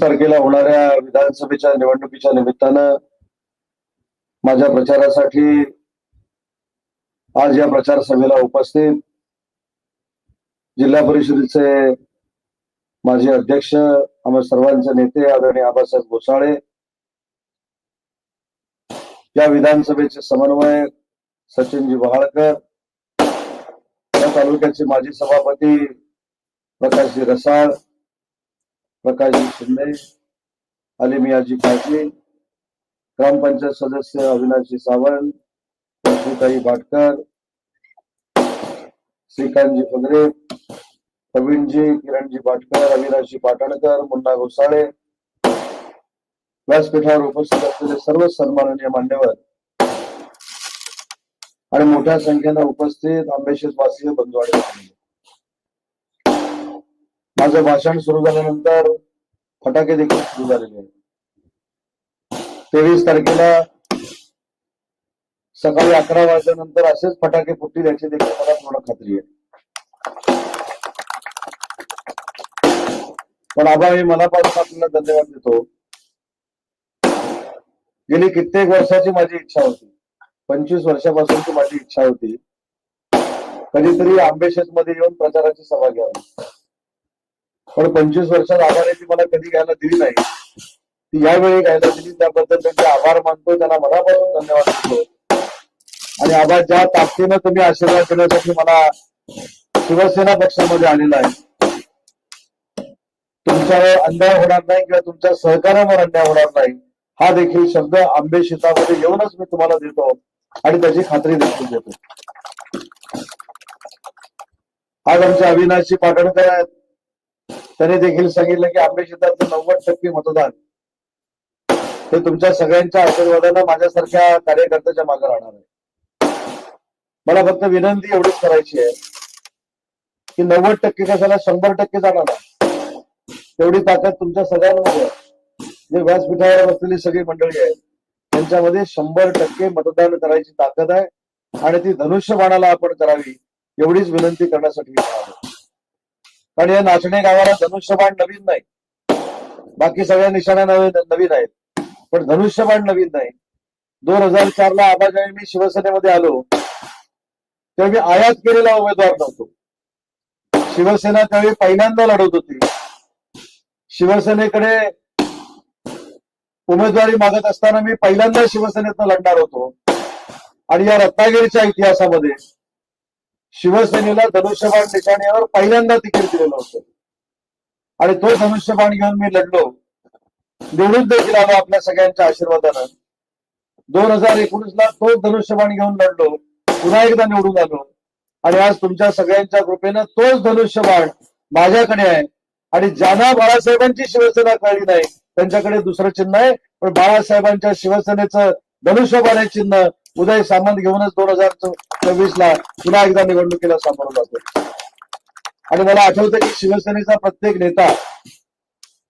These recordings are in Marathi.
तारखेला होणाऱ्या विधानसभेच्या निवडणुकीच्या निमित्तानं माझ्या प्रचारासाठी आज या प्रचार सभेला उपस्थित जिल्हा परिषदेचे माझे अध्यक्ष आम्हा सर्वांचे नेते आदरणीय आबासाहेब घोसाळे या विधानसभेचे समन्वयक सचिनजी वहाळकर या तालुक्याचे माजी सभापती प्रकाशजी रसाळ प्रकाशजी शिंदे अलिमियाजी काळजी ग्रामपंचायत सदस्य अविनाशजी सावंत लक्ष्मीताई भाटकर श्रीकांतजी फगरे प्रवीणजी किरणजी भाटकर अविनाशजी पाटणकर मुन्ना घोसाळे व्यासपीठावर उपस्थित असलेले सर्व सन्माननीय मान्यवर आणि मोठ्या संख्येनं उपस्थित आंबेशेस वासीय बंधू आणि माझं भाषण सुरू झाल्यानंतर फटाके देखील सुरू झालेले आहेत. तेवीस तारखेला सकाळी अकरा वाजल्यानंतर असेच फटाके फुटतील याची देखील मला पूर्ण खात्री आहे. पण आबा मी मनापासून आपल्याला धन्यवाद देतो. गेली कित्येक वर्षाची माझी इच्छा होती. पंचवीस वर्षापासूनची माझी इच्छा होती. कधीतरी आंबेशेत मध्ये येऊन प्रचाराची सभा घ्यावी. पण पंचवीस वर्षात आभाराची मला कधी घ्यायला दिली नाही. ती यावेळी घ्यायला दिली त्याबद्दल त्यांचे आभार मानतो त्यांना मनापासून धन्यवाद देतो. आणि आभार ज्या ताकदीनं तुम्ही आशीर्वाद देण्यासाठी मला शिवसेना पक्षामध्ये आलेला आहे. तुमच्यावर अन्याय होणार नाही किंवा तुमच्या सहकार्यावर अन्याय होणार नाही हा देखील शब्द आंबे शेतामध्ये येऊनच मी तुम्हाला देतो आणि त्याची खात्री देखील देतो. आज आमचे अविनाशी पाटणकर आहेत. त्यांनी देखील सांगितलं की आंबे शेतातलं नव्वद टक्के मतदान हे तुमच्या सगळ्यांच्या आशीर्वादानं माझ्यासारख्या कार्यकर्त्याच्या मागे राहणार आहे. मला फक्त विनंती एवढीच करायची आहे की नव्वद टक्के कशाला शंभर टक्के जाणार तेवढी ताकद तुमच्या सगळ्यांमध्ये जे व्यासपीठावर बसलेली सगळी मंडळी आहेत त्यांच्यामध्ये शंभर टक्के मतदान करायची ताकद आहे आणि ती धनुष्यबाणाला आपण करावी एवढीच विनंती करण्यासाठी पण या नाचणे गावाला धनुष्यबाण नवीन नाही. बाकी सगळ्या निशाण्या नवीन नवीन आहेत. पण धनुष्यबाण नवीन नाही. दोन हजार चार ला आबा मी शिवसेनेमध्ये आलो. तेव्हा मी आयात केलेला उमेदवार नव्हतो. शिवसेना त्यावेळी पहिल्यांदा लढवत होती. शिवसेनेकडे उमेदवारी मागत असताना मी पहिल्यांदा शिवसेनेतनं लढणार होतो. आणि या रत्नागिरीच्या इतिहासामध्ये शिवसेनेला धनुष्यबाण निशाण्यावर पहिल्यांदा तिकीट दिलेलं होतं. आणि तो धनुष्यबाण घेऊन मी लढलो. निवडून देखील आलो आपल्या सगळ्यांच्या आशीर्वादानं. दोन हजार एकोणीस ला तोच धनुष्यबाण घेऊन लढलो. पुन्हा एकदा निवडून आलो. आणि आज तुमच्या सगळ्यांच्या कृपेनं तोच धनुष्यबाण माझ्याकडे आहे. आणि ज्यांना बाळासाहेबांची शिवसेना कळली नाही त्यांच्याकडे दुसरं चिन्ह आहे. पण बाळासाहेबांच्या शिवसेनेचं धनुष्यबाण हे चिन्ह उदय सामंत घेऊनच दोन हजार चोवीस ला पुन्हा एकदा निवडणुकीला सामोरं जातो. आणि मला आठवतं की शिवसेनेचा प्रत्येक नेता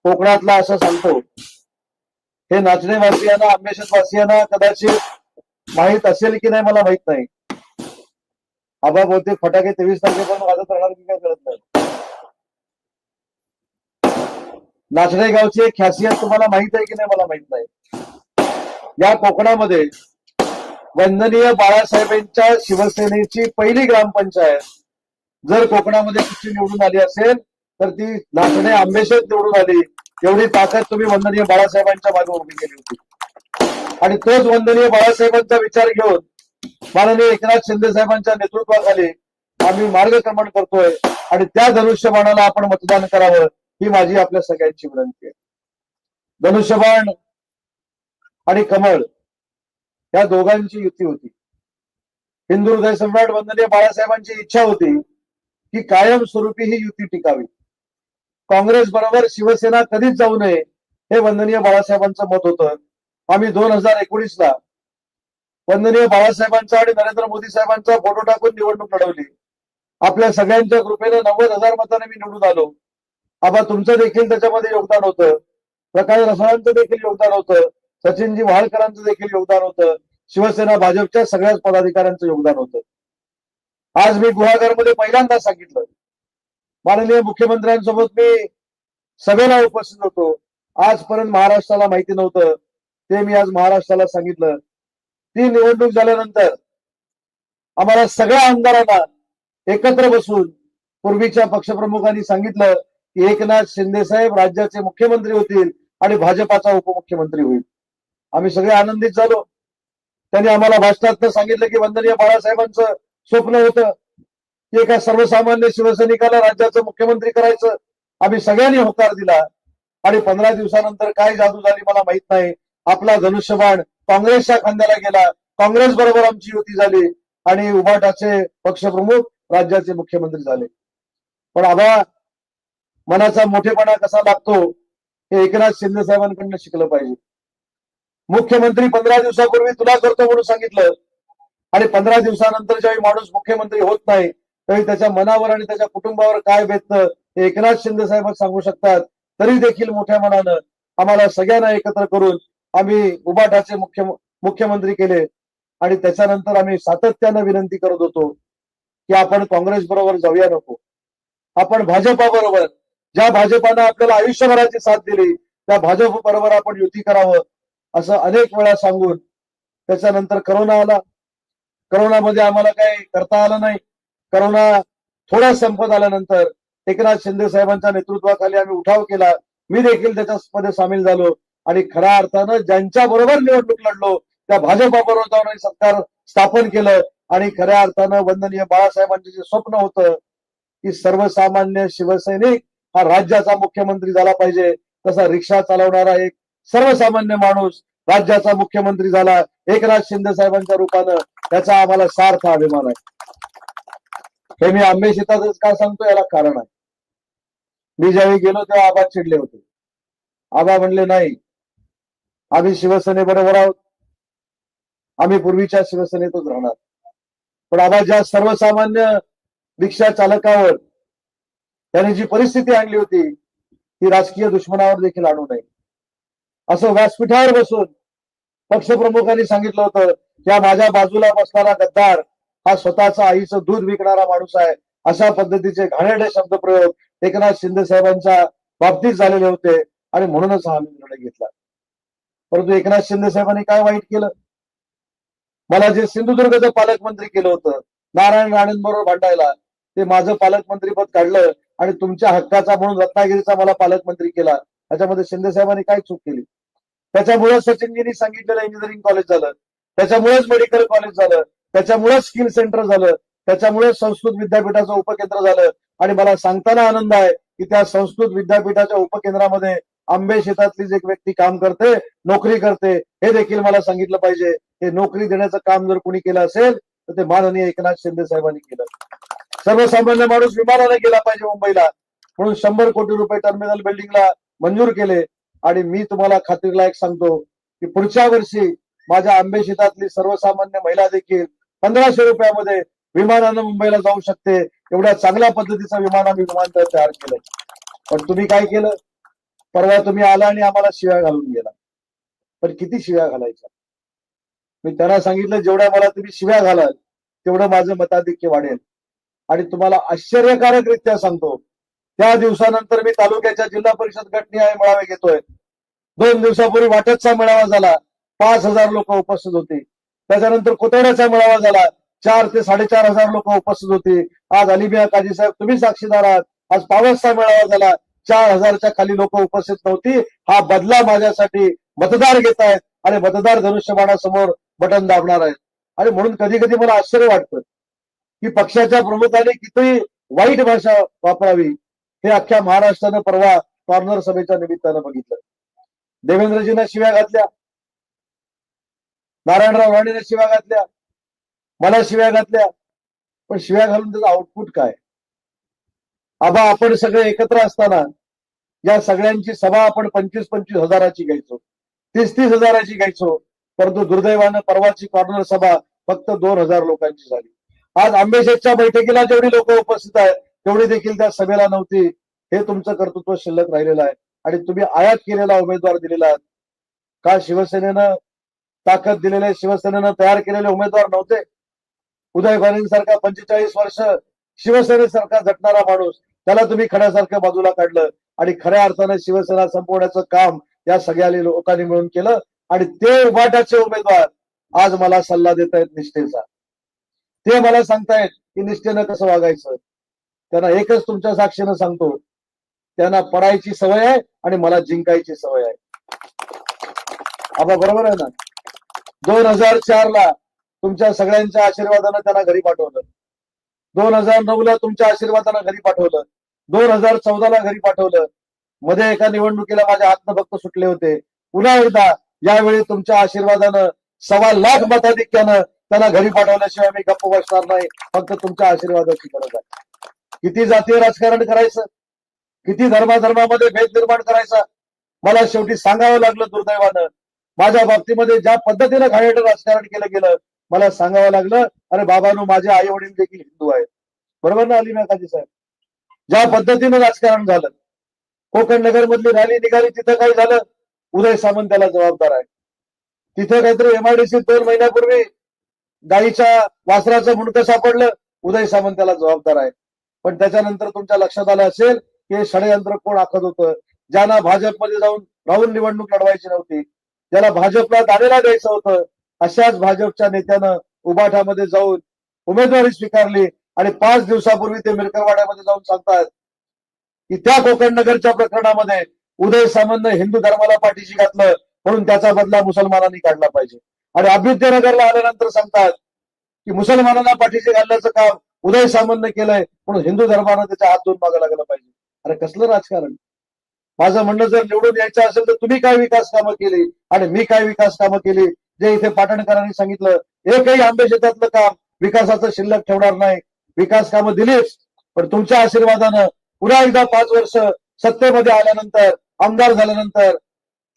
कोकणातला असं सांगतो हे नाचणेवासियांना आंबेशतवासियांना कदाचित माहीत असेल की नाही मला माहीत नाही. आबा बहुतेक फटाके तेवीस तारखेपर्यंत वाजत राहणार की काय करत नाही? नाचणे गावची एक खासियत तुम्हाला माहीत आहे की नाही मला माहीत नाही. या कोकणामध्ये वंदनीय बाळासाहेबांच्या शिवसेनेची पहिली ग्रामपंचायत. जर कोकणामध्ये कुठची निवडून आली असेल तर ती नाचणे आंबेशेत निवडून आली. एवढी ताकद तुम्ही वंदनीय बाळासाहेबांच्या मागे उभी केली होती. आणि तोच वंदनीय बाळासाहेबांचा विचार घेऊन माननीय एकनाथ शिंदे साहेबांच्या नेतृत्वाखाली आम्ही मार्गक्रमण करतोय आणि त्या धनुष्यबाणाला आपण मतदान करावं ही माझी आपल्या सगळ्यांची विनंती आहे. धनुष्यबाण आणि कमळ या दोघांची युती होती. हिंदू हृदय सम्राट वंदनीय बाळासाहेबांची इच्छा होती की कायमस्वरूपी ही युती टिकावी. काँग्रेस बरोबर शिवसेना कधीच जाऊ नये हे वंदनीय बाळासाहेबांचं मत होतं. आम्ही दोन हजार एकोणीस ला वंदनीय बाळासाहेबांचा आणि नरेंद्र मोदी साहेबांचा फोटो टाकून निवडणूक लढवली. आपल्या सगळ्यांच्या कृपेने नव्वद हजार मताने मी निवडून आलो. आबा तुमचं देखील त्याच्यामध्ये योगदान होतं. प्रकाश रसाळांचं देखील योगदान होतं. सचिनजी वाहलकरांचं देखील योगदान होतं. शिवसेना भाजपच्या सगळ्याच पदाधिकाऱ्यांचं योगदान होतं. आज मी गुहागरमध्ये पहिल्यांदा सांगितलं. माननीय मुख्यमंत्र्यांसोबत मी सभेला उपस्थित होतो. आजपर्यंत महाराष्ट्राला माहिती नव्हतं. ते मी आज महाराष्ट्राला सांगितलं. ती निवडणूक झाल्यानंतर आम्हाला सगळ्या आमदारांना एकत्र बसून पूर्वीच्या पक्षप्रमुखांनी सांगितलं की एकनाथ शिंदे साहेब राज्याचे मुख्यमंत्री होतील आणि भाजपाचा उपमुख्यमंत्री होईल. आम्ही सगळे आनंदित झालो. त्यांनी आम्हाला भाषणात सांगितलं की वंदनीय बाळासाहेबांचं स्वप्न होतं की एका सर्वसामान्य शिवसैनिकाला राज्याचं मुख्यमंत्री करायचं. आम्ही सगळ्यांनी होकार दिला. आणि पंधरा दिवसानंतर काय जादू झाली मला माहीत नाही. आपला धनुष्यबाण काँग्रेसच्या खांद्याला गेला. काँग्रेस बरोबर आमची युती झाली. आणि उभाटाचे पक्षप्रमुख राज्याचे मुख्यमंत्री झाले. पण आबा मनाचा मोठेपणा कसा लागतो हे एकनाथ शिंदे साहेबांकडनं शिकलं पाहिजे. मुख्यमंत्री पंधरा दिवसापूर्वी तुला करतो म्हणून सांगितलं. आणि पंधरा दिवसानंतर ज्यावेळी माणूस मुख्यमंत्री होत नाही त्यावेळी त्याच्या मनावर आणि त्याच्या कुटुंबावर काय बेततं हे एकनाथ शिंदे साहेब सांगू शकतात. तरी देखील मोठ्या मनानं आम्हाला सगळ्यांना एकत्र करून आम्ही उबाटाचे मुख्य मुख्यमंत्री केले. आणि त्याच्यानंतर आम्ही सातत्यानं विनंती करत होतो की आपण काँग्रेस बरोबर जाऊया नको. आपण भाजपा बरोबर ज्या भाजपानं आपल्याला आयुष्यभराची साथ दिली त्या भाजप बरोबर आपण युती करावं. असं अनेक वेळा सांगून त्याच्यानंतर करोना आला. करोनामध्ये आम्हाला काही करता आलं नाही. करोना थोडा संपत आल्यानंतर एकनाथ शिंदे साहेबांच्या नेतृत्वाखाली आम्ही उठाव केला. मी देखील त्याच्यामध्ये सामील झालो आणि खऱ्या अर्थानं ज्यांच्या बरोबर निवडणूक लढलो त्या भाजपा बरोबर जाऊन सरकार स्थापन केलं आणि खऱ्या अर्थानं वंदनीय बाळासाहेबांचं जे स्वप्न होतं की सर्वसामान्य शिवसैनिक हा राज्याचा मुख्यमंत्री झाला पाहिजे. तसा रिक्षा चालवणारा एक सर्वसामान्य माणूस राज्याचा मुख्यमंत्री झाला. एकनाथ शिंदे साहेबांच्या रूपानं त्याचा आम्हाला सार्थ अभिमान आहे. हे मी आंबे शेतातच का सांगतो याला कारण आहे. मी ज्यावेळी गेलो तेव्हा आबा चिडले होते. आबा म्हणले नाही आम्ही शिवसेनेबरोबर आहोत. आम्ही पूर्वीच्या शिवसेनेतच राहणार. पण आबा ज्या सर्वसामान्य रिक्षा चालकावर त्यांनी जी परिस्थिती आणली होती ती राजकीय दुश्मनावर देखील आणू नये. असं व्यासपीठावर बसून पक्षप्रमुखांनी सांगितलं होतं त्या माझ्या बाजूला बसणारा गद्दार हा स्वतःचा आईचं दूध विकणारा माणूस आहे. अशा पद्धतीचे घाणेरडे शब्दप्रयोग एकनाथ शिंदे साहेबांच्या बाबतीत झालेले होते आणि म्हणूनच हा आम्ही निर्णय घेतला. परंतु एकनाथ शिंदे साहेबांनी काय वाईट केलं? मला जे सिंधुदुर्गचं पालकमंत्री केलं होतं नारायण राणेंबरोबर भांडायला ते माझं पालकमंत्रीपद काढलं आणि तुमच्या हक्काचा म्हणून रत्नागिरीचा मला पालकमंत्री केला त्याच्यामध्ये शिंदे साहेबांनी काय चूक केली? त्याच्यामुळे सचिनजींनी सांगितलेलं इंजिनिअरिंग कॉलेज झालं. त्याच्यामुळेच मेडिकल कॉलेज झालं. त्याच्यामुळेच स्किल सेंटर झालं. त्याच्यामुळे संस्कृत विद्यापीठाचं उपकेंद्र झालं. आणि मला सांगताना आनंद आहे की त्या संस्कृत विद्यापीठाच्या उपकेंद्रामध्ये आंबे शेतातलीच एक व्यक्ती काम करते नोकरी करते. हे देखील मला सांगितलं पाहिजे. हे नोकरी देण्याचं काम जर कोणी केलं असेल तर ते माननीय एकनाथ शिंदे साहेबांनी केलं. सर्वसामान्य माणूस विमानाने गेला पाहिजे मुंबईला. म्हणून शंभर कोटी रुपये टर्मिनल बिल्डिंगला मंजूर केले. आणि मी तुम्हाला खात्रीला एक सांगतो की पुढच्या वर्षी माझ्या आंबे शेतातली सर्वसामान्य महिला देखील पंधराशे रुपयामध्ये विमानानं मुंबईला जाऊ शकते. एवढ्या चांगल्या पद्धतीचं विमान आम्ही विमानतळ तयार केलंय. पण तुम्ही काय केलं? परवा तुम्ही आला आणि आम्हाला शिव्या घालून गेला. पण किती शिव्या घालायच्या? मी त्यांना सांगितलं जेवढ्या मला तुम्ही शिव्या घालाल तेवढं माझं मताधिक्य वाढेल. आणि तुम्हाला आश्चर्यकारकरित्या सांगतो त्या दिवसानंतर मी तालुक्याच्या जिल्हा परिषद गटनिहाय मेळावे घेतोय. दोन दिवसापूर्वी वाटतचा मेळावा झाला. पाच हजार लोक उपस्थित होते. त्याच्यानंतर कोतवड्याचा मेळावा झाला. चार ते साडेचार हजार लोक उपस्थित होते. आज अलिबिया काजी साहेब तुम्ही साक्षीदार आहात. आज पावसचा मेळावा झाला. चार हजारच्या खाली लोक उपस्थित नव्हती. हा बदला माझ्यासाठी मतदार घेत आहेत आणि मतदार धनुष्यबाणासमोर बटन दाबणार आहेत. आणि म्हणून कधी कधी मला आश्चर्य वाटतं की पक्षाच्या प्रमुखांनी किती वाईट भाषा वापरावी हे अख्ख्या महाराष्ट्रानं परवा कॉर्नर सभेच्या निमित्तानं बघितलं. देवेंद्रजींना शिव्या घातल्या. नारायणराव राणेने शिव्या घातल्या. मला शिव्या घातल्या. पण शिव्या घालून त्याचं आउटपुट काय? आबा आपण सगळे एकत्र असताना या सगळ्यांची सभा आपण पंचवीस पंचवीस हजाराची घ्यायचो. तीस तीस हजाराची घ्यायचो. परंतु दुर्दैवानं परवाची कॉर्नर सभा फक्त दोन हजार लोकांची झाली. आज आंबेशेठच्या बैठकीला जेवढी लोक उपस्थित आहेत तेवढी देखील त्या सभेला नव्हती. हे तुमचं कर्तृत्व शिल्लक राहिलेलं आहे. आणि तुम्ही आयात केलेला उमेदवार दिलेला का शिवसेनेनं ताकद दिलेले शिवसेनेनं तयार केलेले उमेदवार नव्हते. उदय सारखा पंचेचाळीस वर्ष शिवसेनेसारखा झटणारा माणूस त्याला तुम्ही खड्यासारखं बाजूला काढलं आणि खऱ्या अर्थाने शिवसेना संपवण्याचं काम या सगळ्या लोकांनी मिळून केलं आणि ते उभाट्याचे उमेदवार आज मला सल्ला देत आहेत निष्ठेचा. ते मला सांगतायत की निष्ठेनं कसं वागायचं? त्यांना एकच तुमच्या साक्षीनं सांगतो त्यांना पडायची सवय आहे आणि मला जिंकायची सवय आहे. आबा बरोबर आहे ना? दोन हजार चार ला तुमच्या सगळ्यांच्या आशीर्वादानं त्यांना घरी पाठवलं. दोन हजार नऊ ला तुमच्या आशीर्वादानं घरी पाठवलं. दोन हजार चौदा ला घरी पाठवलं. मध्ये एका निवडणुकीला माझे आत्मभक्त सुटले होते. पुन्हा एकदा यावेळी तुमच्या आशीर्वादानं सव्वा लाख मताधिक्यानं त्यांना घरी पाठवल्याशिवाय मी गप्प बसणार नाही. फक्त तुमच्या आशीर्वादाची गरज आहे. किती जातीय राजकारण करायचं? किती धर्माधर्मामध्ये भेद निर्माण करायचा? मला शेवटी सांगावं लागलं दुर्दैवानं. माझ्या बाबतीमध्ये ज्या पद्धतीनं घाणेरडं राजकारण केलं गेलं मला सांगावं लागलं अरे बाबांनो माझे आई वडील देखील हिंदू आहेत. बरोबर ना अली मेहताजी साहेब? ज्या पद्धतीनं राजकारण झालं कोकण नगर मधली रॅली निघाली तिथं काय झालं? उदय सामंत त्याला जबाबदार आहे. तिथं काहीतरी एमआयडीसी दोन महिन्यापूर्वी गाईच्या वासराचं मुंडकं सापडलं उदय सामंत त्याला जबाबदार आहे. पण त्याच्यानंतर तुमच्या लक्षात आलं असेल हे षडयंत्र कोण आखत होतं? ज्यांना भाजपमध्ये जाऊन राहून निवडणूक लढवायची नव्हती. ज्याला भाजपला दारेला द्यायचं होतं अशाच भाजपच्या नेत्यानं उबाठामध्ये जाऊन उमेदवारी स्वीकारली आणि पाच दिवसापूर्वी ते मिरकरवाड्यामध्ये जाऊन सांगतात की त्या कोकण नगरच्या प्रकरणामध्ये उदय सामंत हिंदू धर्माला पाठीशी घातलं म्हणून त्याचा बदला मुसलमानांनी काढला पाहिजे. आणि अभ्युदयनगरला आल्यानंतर सांगतात की मुसलमानांना पाठीशी घालण्याचं काम उदय सामंतनं केलंय म्हणून हिंदू धर्मानं त्याच्या हात धुवून मागं लागलं पाहिजे. अरे कसलं राजकारण? माझं म्हणणं जर निवडून यायचं असेल तर तुम्ही काय विकास कामं केली? आणि मी काय विकास कामं केली? जे इथे पाटणकरांनी सांगितलं एकही आंबे शेतातलं काम विकासाचं शिल्लक ठेवणार नाही. विकास कामं दिलीच पण तुमच्या आशीर्वादानं पुन्हा एकदा पाच वर्ष सत्तेमध्ये आल्यानंतर आमदार झाल्यानंतर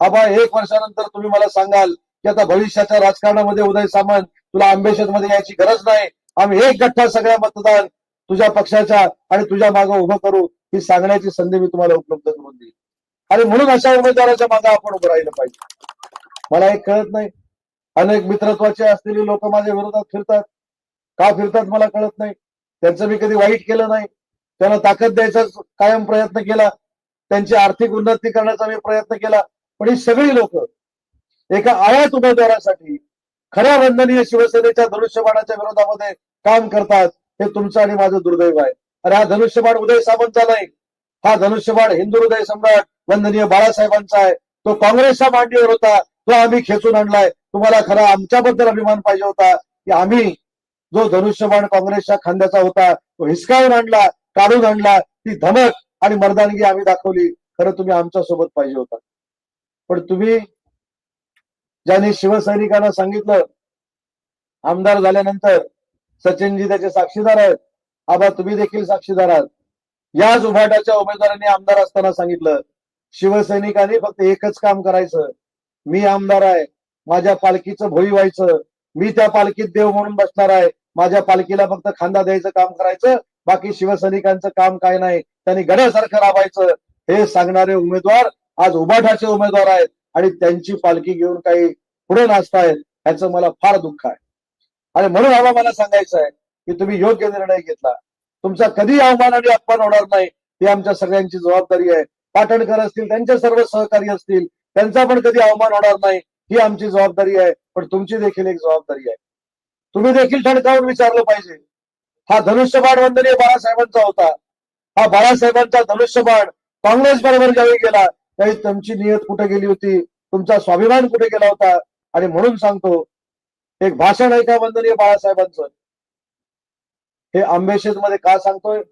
आबा एक वर्षानंतर तुम्ही मला सांगाल की आता भविष्याच्या राजकारणामध्ये उदय सामंत तुला आंबेशेत मध्ये यायची गरज नाही. आम्ही एक गठ्ठा सगळ्या मतदान तुझ्या पक्षाच्या आणि तुझ्या मागे उभं करू ही सांगण्याची संधी मी तुम्हाला उपलब्ध करून देईल आणि म्हणून अशा उमेदवाराच्या मागे आपण उभं राहिलं पाहिजे. मला एक कळत नाही. अनेक मित्रत्वाचे असलेली लोक माझ्या विरोधात फिरतात. का फिरतात मला कळत नाही. त्यांचं मी कधी वाईट केलं नाही. त्यांना ताकद द्यायचा कायम प्रयत्न केला. त्यांची आर्थिक उन्नती करण्याचा मी प्रयत्न केला. पण ही सगळी लोक एका आयात उमेदवारासाठी खऱ्या वंदनीय शिवसेनेच्या धनुष्यबाणाच्या विरोधामध्ये काम करतात. हे तुमचं आणि माझं दुर्दैव आहे. अरे हा धनुष्यबाण उदय सामंतचा नाही. हा धनुष्यबाण हिंदू हृदय सम्राट वंदनीय बाळासाहेबांचा आहे. तो काँग्रेसच्या मांडीवर होता. तो आम्ही खेचून आणलाय. तुम्हाला खरा आमच्याबद्दल अभिमान पाहिजे होता की आम्ही जो धनुष्यबाण काँग्रेसच्या खांद्याचा होता तो हिसकावून आणला काढून आणला ती धमक आणि मर्दानगी आम्ही दाखवली. खरं तुम्ही आमच्यासोबत पाहिजे होता. पण तुम्ही ज्यांनी शिवसैनिकांना सांगितलं आमदार झाल्यानंतर सचिनजी त्याचे साक्षीदार आहेत. आबा तुम्ही देखील साक्षीदार आहात. याच उभाटाच्या उमेदवारांनी आमदार असताना सांगितलं शिवसैनिकांनी फक्त एकच काम करायचं. मी आमदार आहे माझ्या पालखीचं भोई व्हायचं. मी त्या पालखीत देव म्हणून बसणार आहे. माझ्या पालखीला फक्त खांदा द्यायचं काम करायचं. बाकी शिवसैनिकांचं काम काय नाही. त्यांनी गड्यासारखं राबायचं. हे सांगणारे उमेदवार आज उभाटाचे उमेदवार आहेत. आणि त्यांची पालखी घेऊन काही पुढे नाचतायत ह्याचं मला फार दुःख आहे. आणि म्हणून आम्हाला सांगायचं आहे की तुम्ही योग्य निर्णय घेतला. तुमचा कधी अवमान आणि अपमान होणार नाही. ही आमच्या सगळ्यांची जबाबदारी आहे. पाटणकर असतील त्यांचे सर्व सहकारी असतील त्यांचा पण कधी अवमान होणार नाही. ही आमची जबाबदारी आहे. पण तुमची देखील एक जबाबदारी आहे. तुम्ही देखील ठणकावून विचारलं पाहिजे. हा धनुष्यबाण वंदनीय बाळासाहेबांचा होता. हा बाळासाहेबांचा धनुष्यबाण काँग्रेस बरोबर ज्यावेळी गेला त्यावेळी तुमची नियत कुठे गेली होती? तुमचा स्वाभिमान कुठे गेला होता? आणि म्हणून सांगतो एक भाषण आहे का वंदनीय बाळासाहेबांचं? हे आंबेशेत मध्ये का सांगतोय?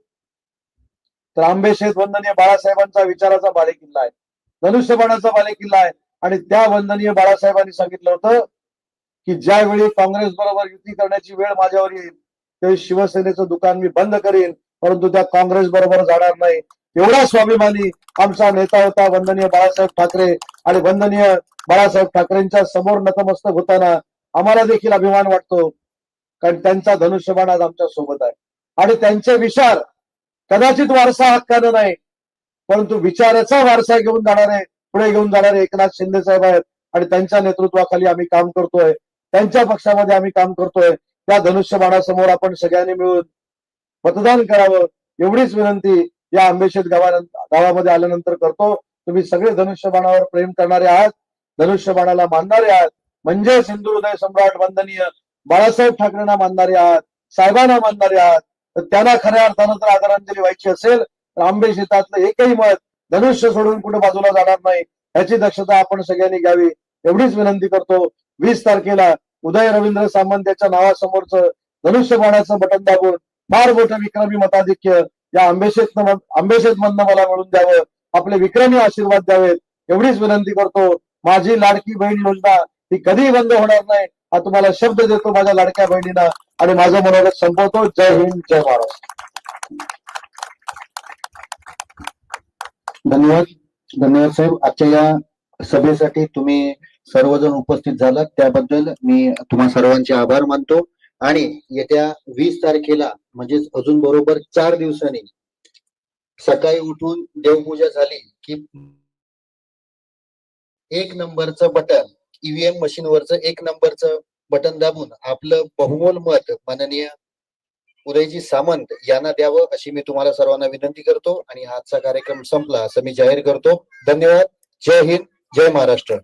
तर आंबेशेत वंदनीय बाळासाहेबांचा विचाराचा बालेकिल्ला आहे. धनुष्यबाणाचा बालेकिल्ला आहे. आणि त्या वंदनीय बाळासाहेबांनी सांगितलं होतं की ज्यावेळी काँग्रेस बरोबर युती करण्याची वेळ माझ्यावर येईल त्यावेळी शिवसेनेचं दुकान मी बंद करेन परंतु त्या काँग्रेस बरोबर जाणार नाही. एवढा स्वाभिमानी आमचा नेता होता वंदनीय बाळासाहेब ठाकरे. आणि वंदनीय बाळासाहेब ठाकरेंच्या समोर नतमस्तक होताना आम्हाला देखील अभिमान वाटतो कारण त्यांचा धनुष्यबाण आज आमच्यासोबत आहे. आणि त्यांचे विचार कदाचित वारसा हक्कानं नाही परंतु विचाराचा वारसा घेऊन जाणारे पुढे घेऊन जाणारे एकनाथ शिंदे साहेब आहेत. आणि त्यांच्या नेतृत्वाखाली आम्ही काम करतोय त्यांच्या पक्षामध्ये आम्ही काम करतोय. त्या धनुष्यबाणासमोर आपण सगळ्यांनी मिळून मतदान करावं एवढीच विनंती या आंबेशेत गावा गावामध्ये आल्यानंतर करतो. तुम्ही सगळे धनुष्यबाणावर प्रेम करणारे आहात धनुष्यबाणाला मानणारे आहात. म्हणजे सिंधुदय सम्राट वंदनीय बाळासाहेब ठाकरेंना मानणारे आहात साहेबांना मानणारे आहात तर त्यांना खऱ्या अर्थानं जर आदरांजली व्हायची असेल तर आंबे शेतातलं एकही मत धनुष्य सोडून कुठे बाजूला जाणार नाही याची दक्षता आपण सगळ्यांनी घ्यावी. एवढीच विनंती करतो. वीस तारखेला उदय रवींद्र सामंत याच्या नावासमोरचं धनुष्यबाणाचं बटन दाबून फार मोठं विक्रमी मताधिक्य या आंबेशेत आंबेशेत मधनं मला मिळून द्यावं. आपले विक्रमी आशीर्वाद द्यावेत. एवढीच विनंती करतो. माझी लाडकी बहीण योजना ती कधीही बंद होणार नाही. हा तुम्हाला शब्द देतो माझ्या लाडक्या बहिणींना आणि माझं मनोगत संपवतो. जय हिंद जय महाराष्ट्र. धन्यवाद. धन्यवाद साहेब. आजच्या या सभेसाठी तुम्ही सर्वजण उपस्थित झालात. त्याबद्दल मी तुम्हा सर्वांचे आभार मानतो. आणि येत्या वीस तारखेला म्हणजेच अजून बरोबर चार दिवसांनी सकाळी उठून देवपूजा झाली की एक नंबरचं बटन ईव्हीएम मशीनवरचं एक नंबरचं बटन दाबून आपलं बहुमोल मत माननीय उदयजी सामंत यांना द्यावं अशी मी तुम्हाला सर्वांना विनंती करतो आणि आजचा कार्यक्रम संपला असं मी जाहीर करतो. धन्यवाद. जय हिंद. जय महाराष्ट्र.